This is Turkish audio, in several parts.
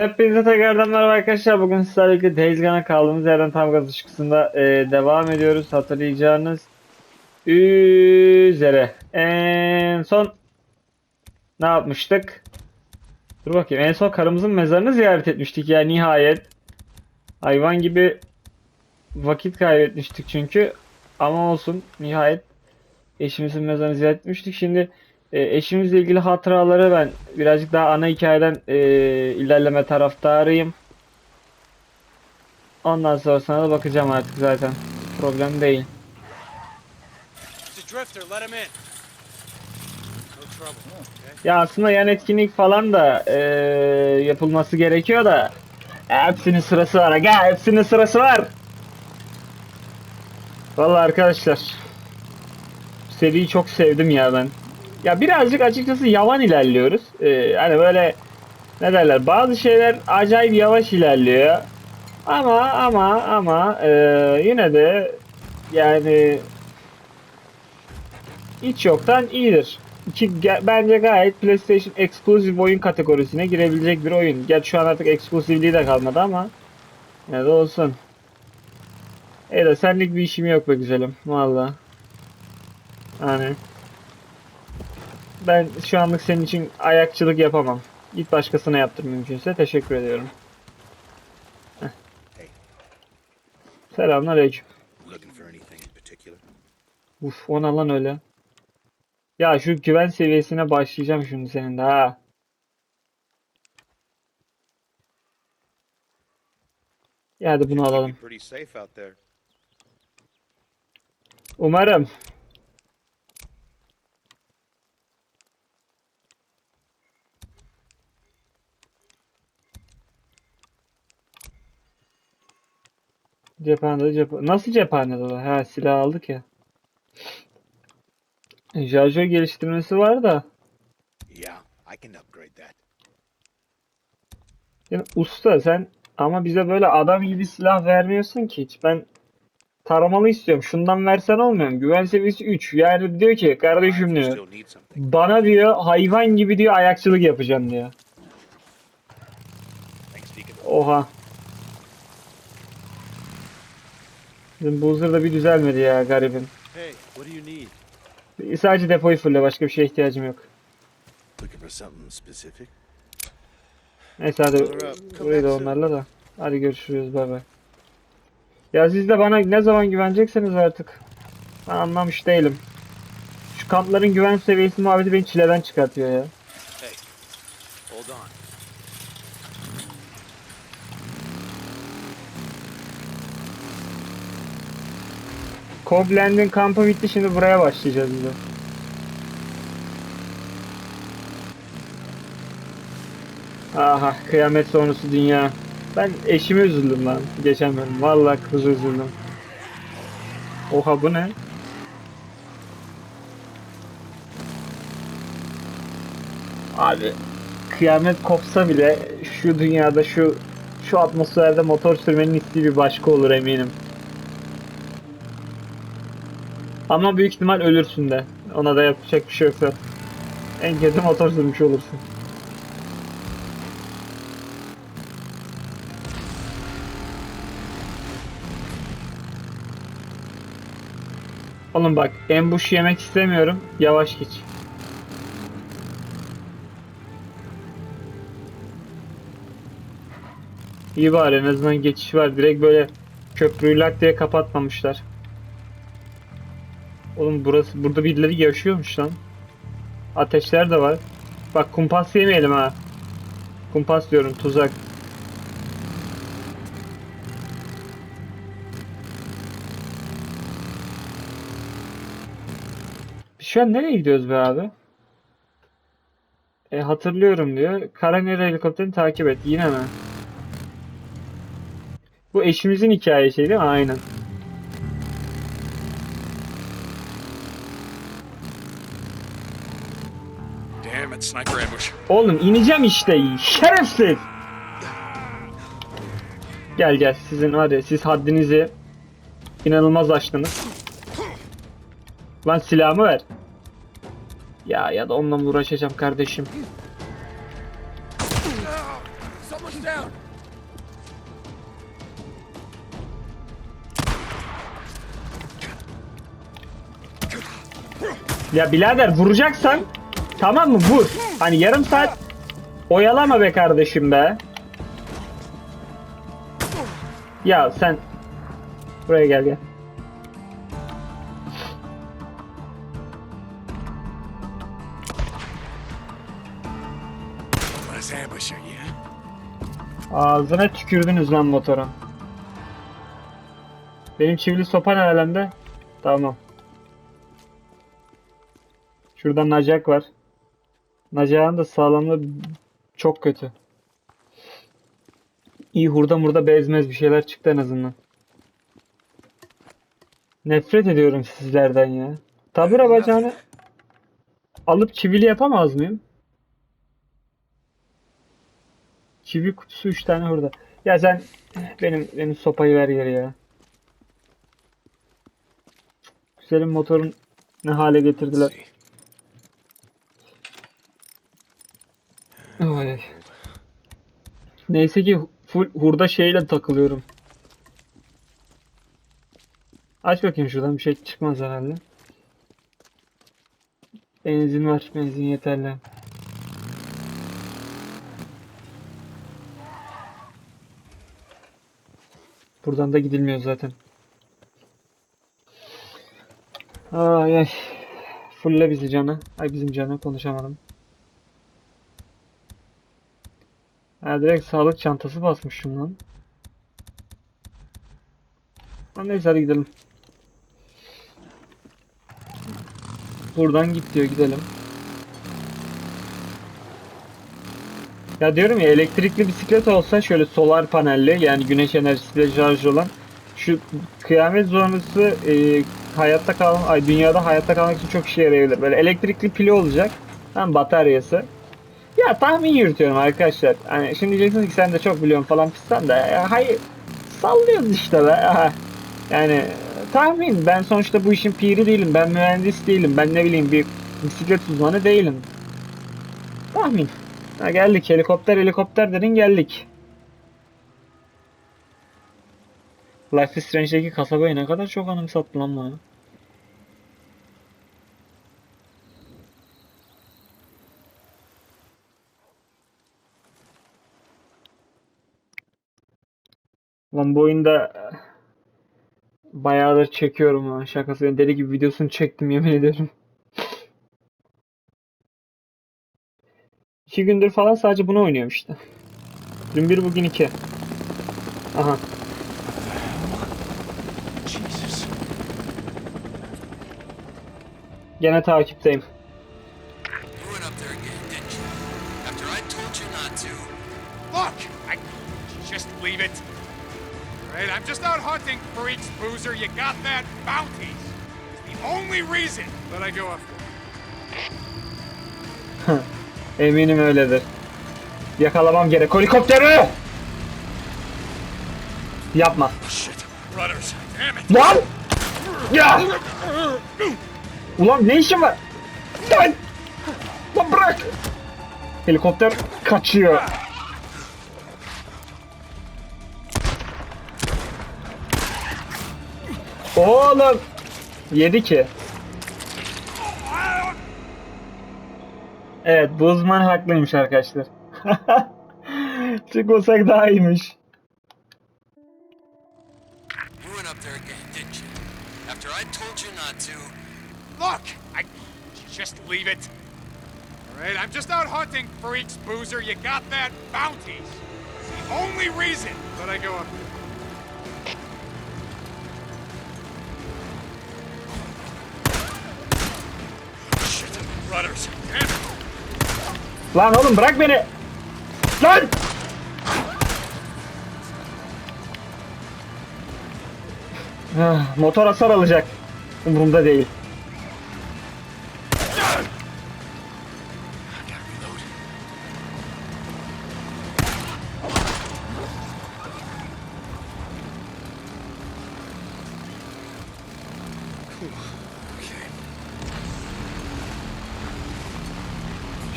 Hepinize tekrardan merhaba arkadaşlar. Bugün sizlerle birlikte Days Gone'a kaldığımız yerden tam gaz ışıkısında e, devam ediyoruz. Hatırlayacağınız üzere. En son ne yapmıştık? Dur bakayım. En son karımızın mezarını ziyaret etmiştik ya nihayet. Hayvan gibi vakit kaybetmiştik çünkü. Ama olsun nihayet eşimizin mezarını ziyaret etmiştik. Şimdi e, eşimizle ilgili hatıraları ben birazcık daha ana hikayeden e, ilerleme taraftarıyım. Ondan sonra sana da bakacağım artık zaten. Problem değil. Ya aslında yan etkinlik falan da e, yapılması gerekiyor da hepsinin sırası var. Aga hepsinin sırası var. Vallahi arkadaşlar seriyi çok sevdim ya ben. Ya birazcık açıkçası yavan ilerliyoruz. E, hani böyle ne derler bazı şeyler acayip yavaş ilerliyor. Ama ama ama e, yine de yani hiç yoktan iyidir. Ki bence gayet PlayStation Exclusive oyun kategorisine girebilecek bir oyun. Gerçi şu an artık eksklusivliği de kalmadı ama ne de olsun. E de senlik bir işim yok be güzelim. Valla. Hani ben şu anlık senin için ayakçılık yapamam. Git başkasına yaptır mümkünse. Teşekkür ediyorum. Heh. İn particular? Uf ona lan öyle. Ya şu güven seviyesine başlayacağım şimdi senin de ha. Ya hadi bunu alalım. Umarım. Cephanede cephe... Nasıl cephanede? Ha silah aldık ya. Şarjör geliştirmesi var da. Yeah, I can upgrade that. Yani usta sen ama bize böyle adam gibi silah vermiyorsun ki hiç. Ben taramalı istiyorum. Şundan versen olmuyor mu? Güven seviyesi 3. Yani diyor ki kardeşim diyor. Bana diyor hayvan gibi diyor ayakçılık yapacaksın diyor. Oha. Bizim buzzer da bir düzelmedi ya garibim. Hey, what do you need? Sadece depoyu fulle başka bir şeye ihtiyacım yok. Looking for something specific? Neyse hadi burayı da onlarla da. Hadi görüşürüz bay bay. Ya siz de bana ne zaman güveneceksiniz artık. Ben anlamış değilim. Şu kampların güven seviyesi muhabbeti beni çileden çıkartıyor ya. Hey, hold on. Cobblend'in kampı bitti şimdi buraya başlayacağız biz. Aha kıyamet sonrası dünya. Ben eşime üzüldüm lan geçen bölüm. Vallahi kız üzüldüm. Oha bu ne? Abi kıyamet kopsa bile şu dünyada şu şu atmosferde motor sürmenin isteği bir başka olur eminim. Ama büyük ihtimal ölürsün de. Ona da yapacak bir şey yok. En kötü motor sürmüş olursun. Oğlum bak ambush yemek istemiyorum. Yavaş geç. İyi bari en azından geçiş var. Direkt böyle köprüyü lak diye kapatmamışlar. Oğlum burası burada birileri yaşıyormuş lan. Ateşler de var. Bak kumpas yemeyelim ha. Kumpas diyorum tuzak. Şu an nereye gidiyoruz be abi? E, hatırlıyorum diyor. Karaneri helikopterini takip et. Yine mi? Bu eşimizin hikayesi değil mi? Aynen. sniper ambush. Oğlum ineceğim işte şerefsiz. Gel gel sizin hadi siz haddinizi inanılmaz aştınız. Lan silahımı ver. Ya ya da onunla mı uğraşacağım kardeşim? Ya birader vuracaksan tamam mı vur. Hani yarım saat oyalama be kardeşim be. Ya sen buraya gel gel. Ağzına tükürdünüz lan motorun. Benim çivili sopa ne alemde? Tamam. Şurada nacak var. Nacağın da sağlamlığı çok kötü. İyi hurda murda bezmez bir şeyler çıktı en azından. Nefret ediyorum sizlerden ya. Tabura bacağını alıp çivili yapamaz mıyım? Çivi kutusu 3 tane hurda. Ya sen benim benim sopayı ver geri ya. Güzelim motorun ne hale getirdiler. Ay. Neyse ki full hurda şeyle takılıyorum. Aç bakayım şuradan bir şey çıkmaz herhalde. Benzin var. Benzin yeterli. Buradan da gidilmiyor zaten. Ay ay. Fulle bizi canı. Ay bizim canı konuşamadım. Ha direkt sağlık çantası basmışım lan. Ha, neyse hadi gidelim. Buradan git diyor gidelim. Ya diyorum ya elektrikli bisiklet olsa şöyle solar panelli yani güneş enerjisiyle şarj olan şu kıyamet sonrası e, hayatta kalma, ay dünyada hayatta kalmak için çok işe yarayabilir. Böyle elektrikli pili olacak. Hem bataryası. Ya tahmin yürütüyorum arkadaşlar. Hani şimdi diyeceksiniz ki sen de çok biliyorsun falan fistan da. Ya, hayır. Sallıyoruz işte be. Yani tahmin. Ben sonuçta bu işin piri değilim. Ben mühendis değilim. Ben ne bileyim bir bisiklet uzmanı değilim. Tahmin. Ha geldik. Helikopter helikopter dedin geldik. Life is Strange'deki kasabayı ne kadar çok anımsattı lan bana. Lan bu oyunda eh, bayağıdır çekiyorum ha şakası. yok. Deli gibi videosunu çektim yemin ederim. İki gündür falan sadece bunu oynuyorum işte. Dün bir bugün iki. Aha. Jesus. Gene takipteyim. Look! I... Just leave it. Right, I'm just out hunting for each boozer. You got that? Bounties. It's the only reason that I go after. Eminim öyledir. Yakalamam gerek. Helikopteri! Yapma. Lan! Ya! Ulan ne işin var? Lan! Lan bırak! Helikopter kaçıyor. Oğlum! Yedi ki. Evet, bu uzman haklıymış arkadaşlar. Çıkmasak daha iyiymiş. You went up there again, didn't you? After I told you not to. Look! I... Just leave it. All right, I'm just out hunting for each boozer. You got that? Bounties. It's the only reason that I go after. Lan oğlum bırak beni. Lan! Ah, Motor hasar alacak. Umurumda değil.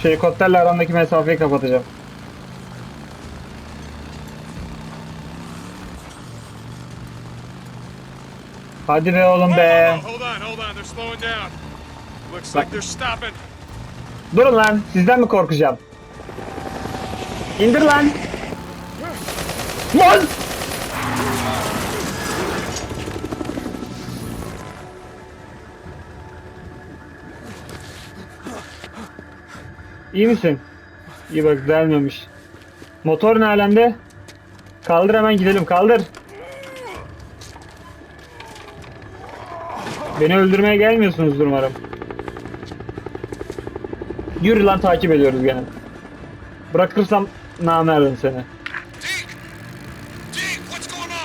Şu helikopterle aramdaki mesafeyi kapatacağım. Hadi be oğlum be. Stopping. Durun lan. Sizden mi korkacağım? İndir lan. Lan! İyi misin? İyi bak delmemiş. Motor ne alemde? Kaldır hemen gidelim kaldır. Beni öldürmeye gelmiyorsunuzdur umarım. Yürü lan takip ediyoruz gene. Bırakırsam namerdim seni.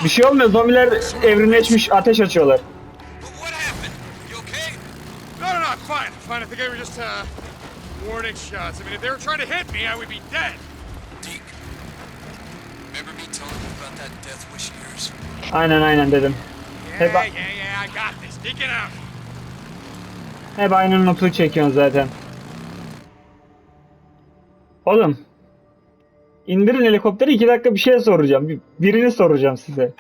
Bir şey olmuyor zombiler evrimleşmiş ateş açıyorlar. Warning shots. I mean, if they were trying to hit me, I would be dead. Deke, remember me telling you about that death wish of yours? Aynen aynen dedim. Yeah, Hey, ba- yeah, yeah, I got this. Deacon out. Hep aynı notu çekiyorsun zaten. Oğlum. indirin helikopteri iki dakika bir şey soracağım. Bir- Birini soracağım size.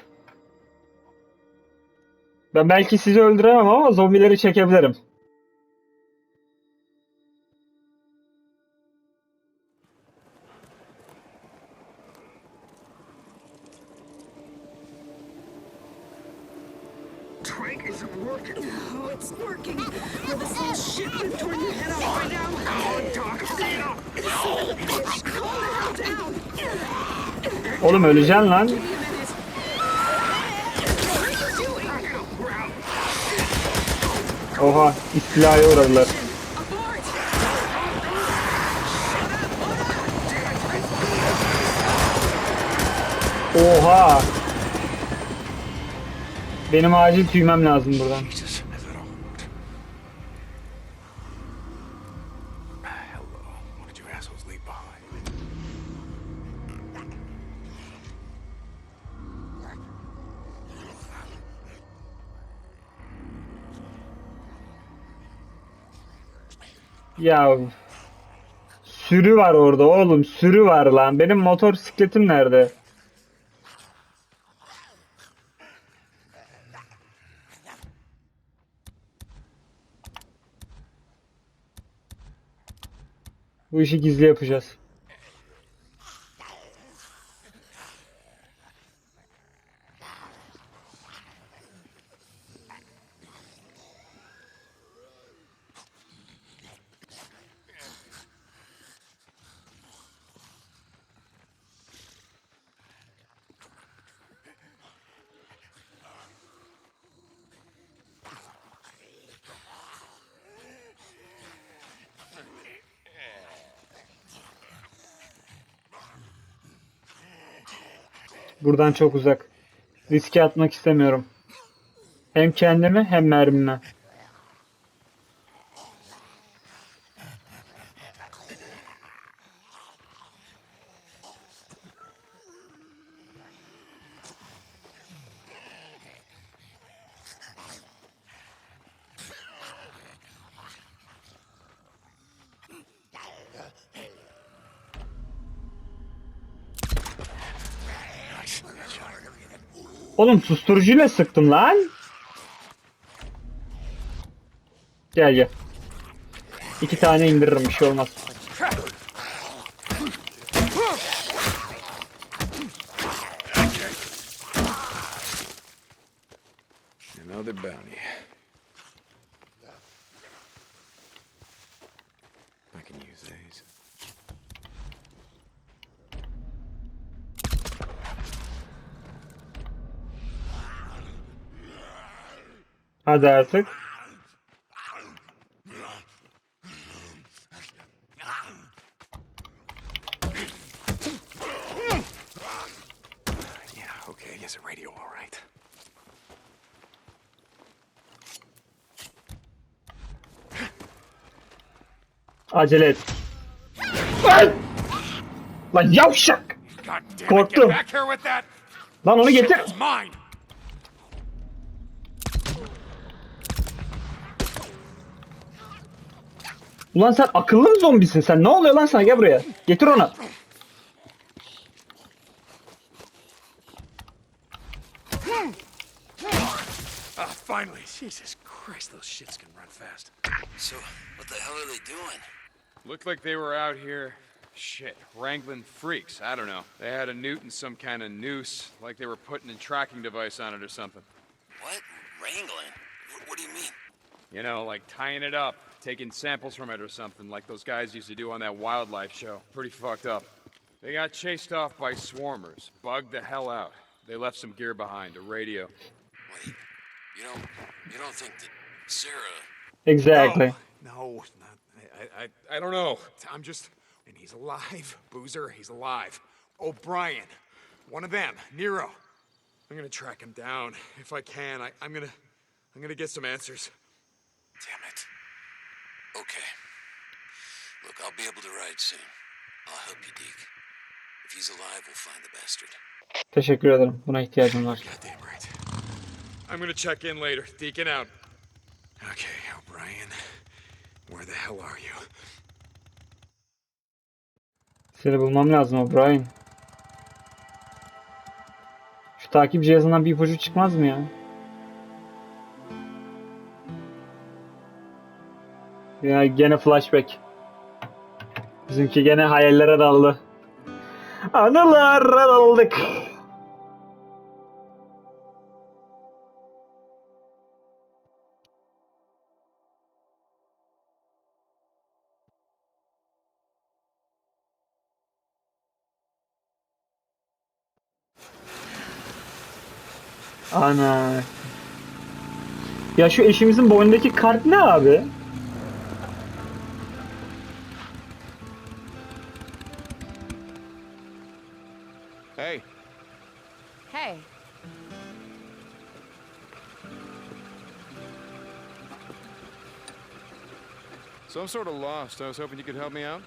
Ben belki sizi öldüremem ama zombileri çekebilirim. Crank isn't working. Oh, it's working. Will this little shit that tore your head off right now? Come on, Doc. Stand up. Bitch, calm the hell down. Oğlum öleceksin lan. İt. Oha istilaya uğradılar. Oha. Benim acil tüymem lazım buradan. Ya sürü var orada oğlum sürü var lan. Benim motor sikletim nerede? Bu işi gizli yapacağız. Buradan çok uzak. Riske atmak istemiyorum. Hem kendimi hem mermimi. Oğlum susturucuyla sıktım lan. Gel gel. İki tane indiririm bir şey olmaz. Another bounty. I can use these. Hadi artık. Yeah, okay, I guess a radio all right. Acele et. Lan! Lan yavşak! God damn it, Korktum. get back here with that! Lan onu Shit, getir. Ulan sen akıllı mı zombisin sen? Ne oluyor lan sana? Gel buraya. Getir onu. Ah, finally, Jesus Christ. Christ, those shits can run fast. So, what the hell are they doing? Looked like they were out here, shit, wrangling freaks. I don't know. They had a newt and some kind of noose, like they were putting a tracking device on it or something. What? Wrangling? What, what do you mean? You know, like tying it up, taking samples from it or something, like those guys used to do on that wildlife show. Pretty fucked up. They got chased off by swarmers, bugged the hell out. They left some gear behind, a radio. Wait, you don't, you don't think that Sarah... Exactly. No, no, not, I, I, I don't know. I'm just, and he's alive. Boozer, he's alive. O'Brien, one of them, Nero. I'm gonna track him down if I can. I, I'm gonna, I'm gonna get some answers. Okay. Look, I'll be able to ride soon. I'll help you, Deke. If he's alive, we'll find the bastard. Teşekkür ederim. Buna ihtiyacım var. Goddamn right. I'm gonna check in later. Deacon out. Okay, O'Brien. Where the hell are you? Seni bulmam lazım O'Brien. Şu takip cihazından bir ipucu çıkmaz mı ya? Ya gene flashback. Bizimki gene hayallere daldı. Anılara daldık. Ana. Ya şu eşimizin boynundaki kart ne abi? So I'm sort of lost. I was hoping you could help me out.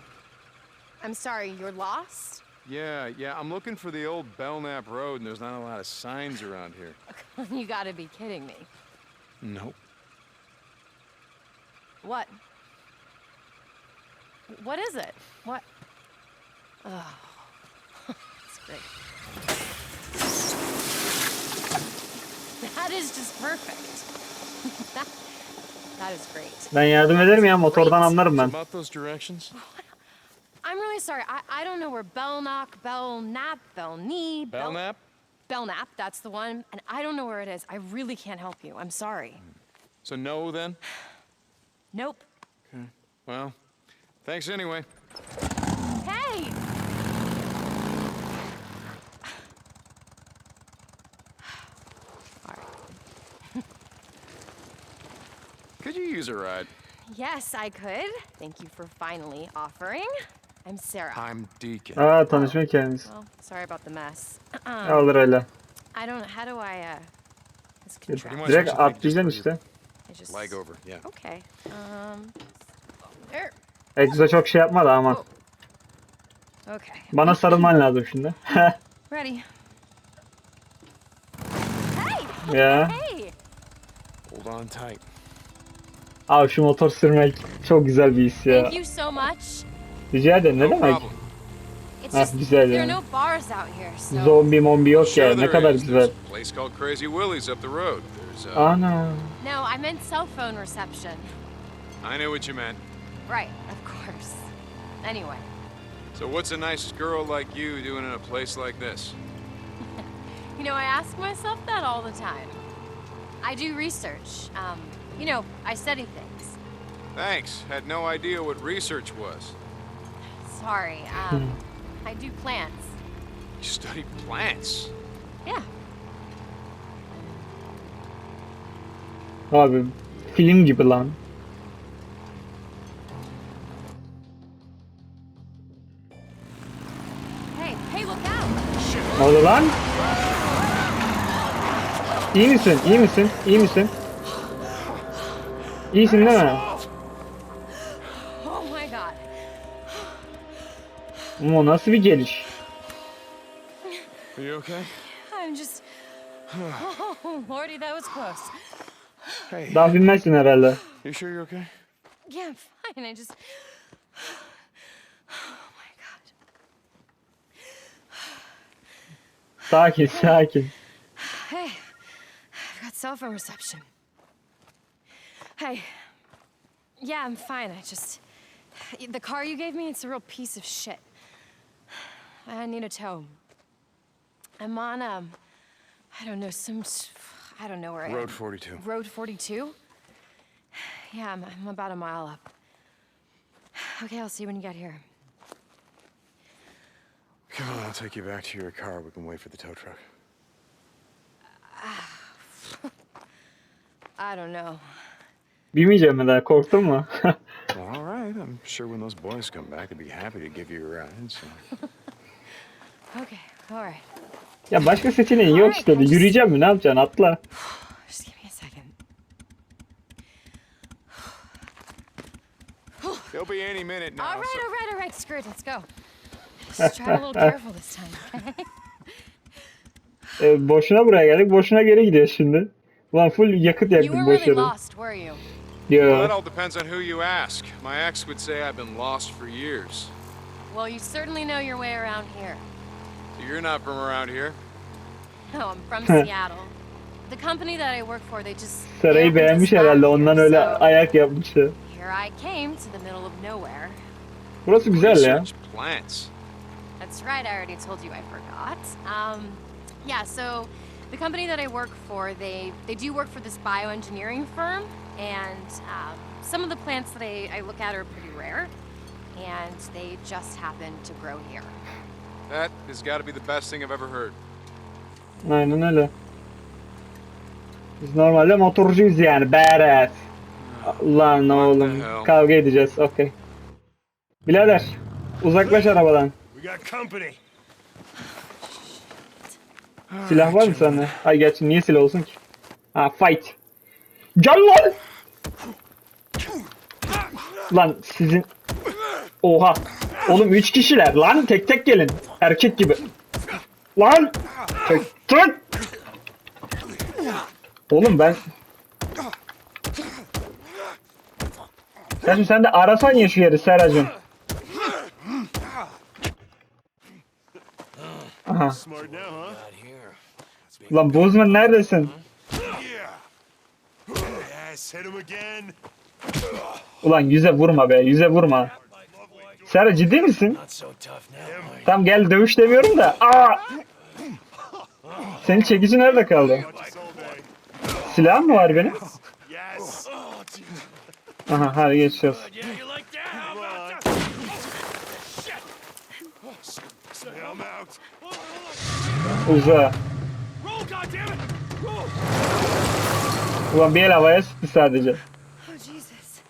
I'm sorry, you're lost? Yeah, yeah, I'm looking for the old Belknap Road, and there's not a lot of signs around here. you gotta be kidding me. Nope. What? What is it? What? Oh, it's great. That is just perfect. that, that is great. Ben yardım ederim ya motordan anlarım ben. About those directions? I'm really sorry. I, I don't know where Belknock, Belknap, Belknee, Bel- Belknap? Belknap, that's the one. And I don't know where it is. I really can't help you. I'm sorry. So no then? Nope. Well, thanks anyway. Use a ride? Yes, I could. Thank you for finally offering. I'm Sarah. I'm Deacon. Aa tanışma hikayemiz. Well, sorry about the mess. Alır öyle. I don't. How do I? uh... This contract. Direkt atlayacaksın işte. I just. Leg over, yeah. Okay. Um. There. Egzoza çok şey yapma da aman. Okay. Bana sarılman lazım şimdi. Ready. Hey! ya. Hey! Hold on tight. Abi şu motor sürmek çok güzel bir his ya. Thank you so much. Rica ederim ne No demek? problem. It's Ah, just güzel there are yani. no bars out here, so. Zombi mombi yok ya ne kadar is. güzel. There's a place called Crazy Willie's up the road. There's, uh, Ana. No, I meant cell phone reception. I know what you meant. Right, of course. Anyway, So what's a nice girl like you doing in a place like this? you know, I ask myself that all the time. I do research. Um, you know, I study things. Thanks. Had no idea what research was. Sorry, um, I do plants. You study plants. Yeah. Abi film gibi lan. Hey, hey, look out! Ne oldu lan? İyi misin? İyi misin? İyi misin? İyisin değil mi? Oh my god. Ama o nasıl bir geliş? Are you okay? I'm just. Oh, Lordy, that was close. Hey, Daha bilmezsin herhalde. you sure you're okay? Yeah, I'm fine. I just. Oh my god. Sakin sakin. Hey, I've got cell phone reception. Hey. Yeah, I'm fine. I just. The car you gave me, it's a real piece of shit. I need a tow. I'm on, um. I don't know, some. I don't know where I am. Road 42. Road 42? Yeah, I'm, I'm about a mile up. Okay, I'll see you when you get here. Come on, I'll take you back to your car. We can wait for the tow truck. I don't know. Bilmeyeceğim mi daha? Korktun mu? Well, all right. I'm sure when those boys come back, they'd be happy to give you a ride. So. Okay, all right. ya başka seçeneğin yok işte. de. Yürüyeceğim mi? Ne yapacaksın? Atla. Just give me a second. He'll be any minute now. All right, all right, all right. Screw it. Let's go. Just try a little careful this time, okay? E, boşuna buraya geldik. Boşuna geri gidiyoruz şimdi. Ulan full yakıt You yaktık weren't boş really lost, were you? Well, that all depends on who you ask. My ex would say I've been lost for years. Well, you certainly know your way around here. You're not from around here. No, I'm from Seattle. The company that I work for, they just. they Sarayı opened this beğenmiş herhalde. here, Ondan öyle ayak yapmışlar. Here I came to the middle of nowhere. Burası güzel ya. Research plants. That's right, I already told you I forgot. Um, yeah, so the company that I work for, they, they do work for this bioengineering firm, and um, some of the plants that I, I look at are pretty rare, and they just happen to grow here. That has got to be the best thing I've ever heard. Aynen öyle. Biz normalde motorcuyuz yani. Badass. Lan oğlum. hell? Kavga edeceğiz. Okey. Birader. Uzaklaş arabadan. We got company. Silah var mı sende? Ay gerçi niye silah olsun ki? Ha fight. Gel lan! Lan sizin... Oha. Oğlum 3 kişiler lan tek tek gelin. Erkek gibi. Lan! Tek tek! Oğlum ben... Sen, sen de arasan ya şu yeri Seracım. Aha. Lan Bozman neredesin? Ulan yüze vurma be, yüze vurma. Serra ciddi misin? Tam gel dövüş demiyorum da. Aa! Senin çekici nerede kaldı? Silahın mı var benim? Aha hadi geçiyoruz. Uza. Ulan bir el havaya sıktı sadece. Oh, Jesus.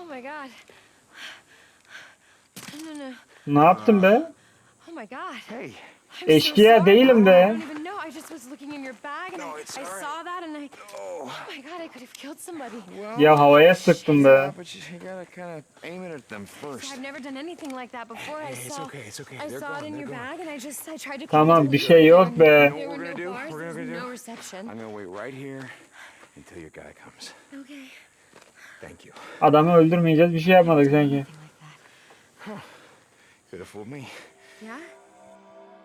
Oh, my God. No, no. Ne yaptın be? Oh, my God. Hey. I'm so Eşkıya sorry. değilim I be. don't even know. I just was looking in your bag and I, I saw that and I. Oh my God, I could have killed somebody. Ya havaya sıktın be. But you, gotta kind of aim it at them first. I've never done anything like that before. I It's saw. okay, it's okay. I saw it in your bag and I just I tried to. Tamam, bir şey yok be. were no gonna do? gonna do? no reception. I'm gonna wait right here until your guy comes. Okay. Thank you. Adamı öldürmeyeceğiz bir şey yapmadık sanki. Like that. Could have fooled me. Yeah.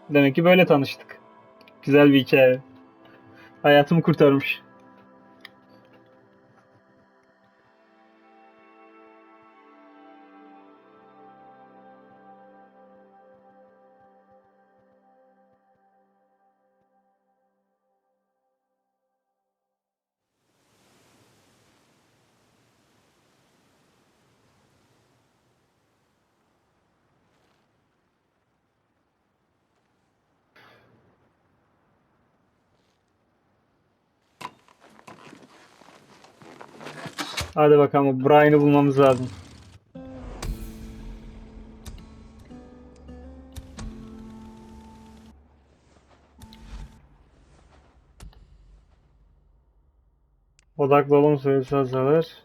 Demek ki böyle tanıştık. Güzel bir hikaye. Hayatımı kurtarmış. Hadi bakalım Brian'ı bulmamız lazım. Odaklı olun süresi azalır.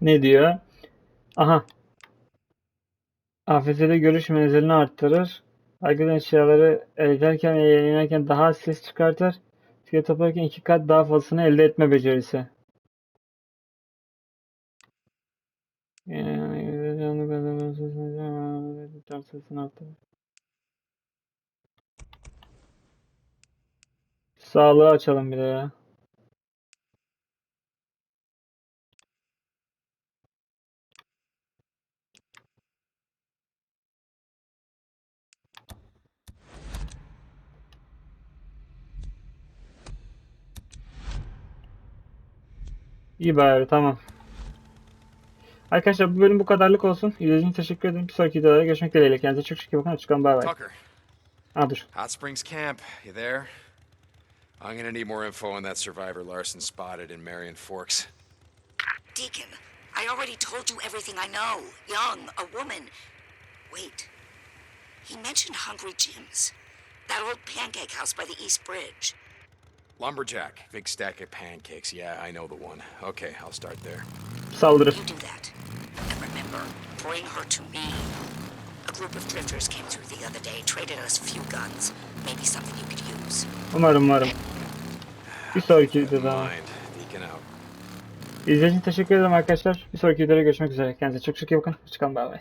Ne diyor? Aha. AFS'de görüş menzilini arttırır. Hareket eşyaları ederken ve yayınlarken daha az ses çıkartır. Fiyat toplarken iki kat daha fazlasını elde etme becerisi. Sağlığı açalım bir de ya. İyi bari tamam. Arkadaşlar bu bölüm bu kadarlık olsun. İzlediğiniz için teşekkür ederim. Bir sonraki videoda görüşmek dileğiyle. Kendinize çok çok iyi bakın. Çıkalım bay bay. Tucker, Ha dur. Hot Springs Camp, you there? I'm gonna need more info on that survivor Larson spotted in Marion Forks. Deacon, I already told you everything I know. Young, a woman. Wait. He mentioned Hungry Jim's. That old pancake house by the East Bridge. Lumberjack, big stack of pancakes. Yeah, I know the one. Okay, I'll start there. Saldırı. You do that. And remember, bring her to me. A group of drifters came through the other day, traded us a few guns. Maybe something you could use. Umarım umarım. Bir sonraki videoda. Mind, Deacon out. İzlediğiniz için teşekkür ederim arkadaşlar. Bir sonraki videoda görüşmek üzere. Kendinize çok çok iyi bakın. Çıkalım bay bay.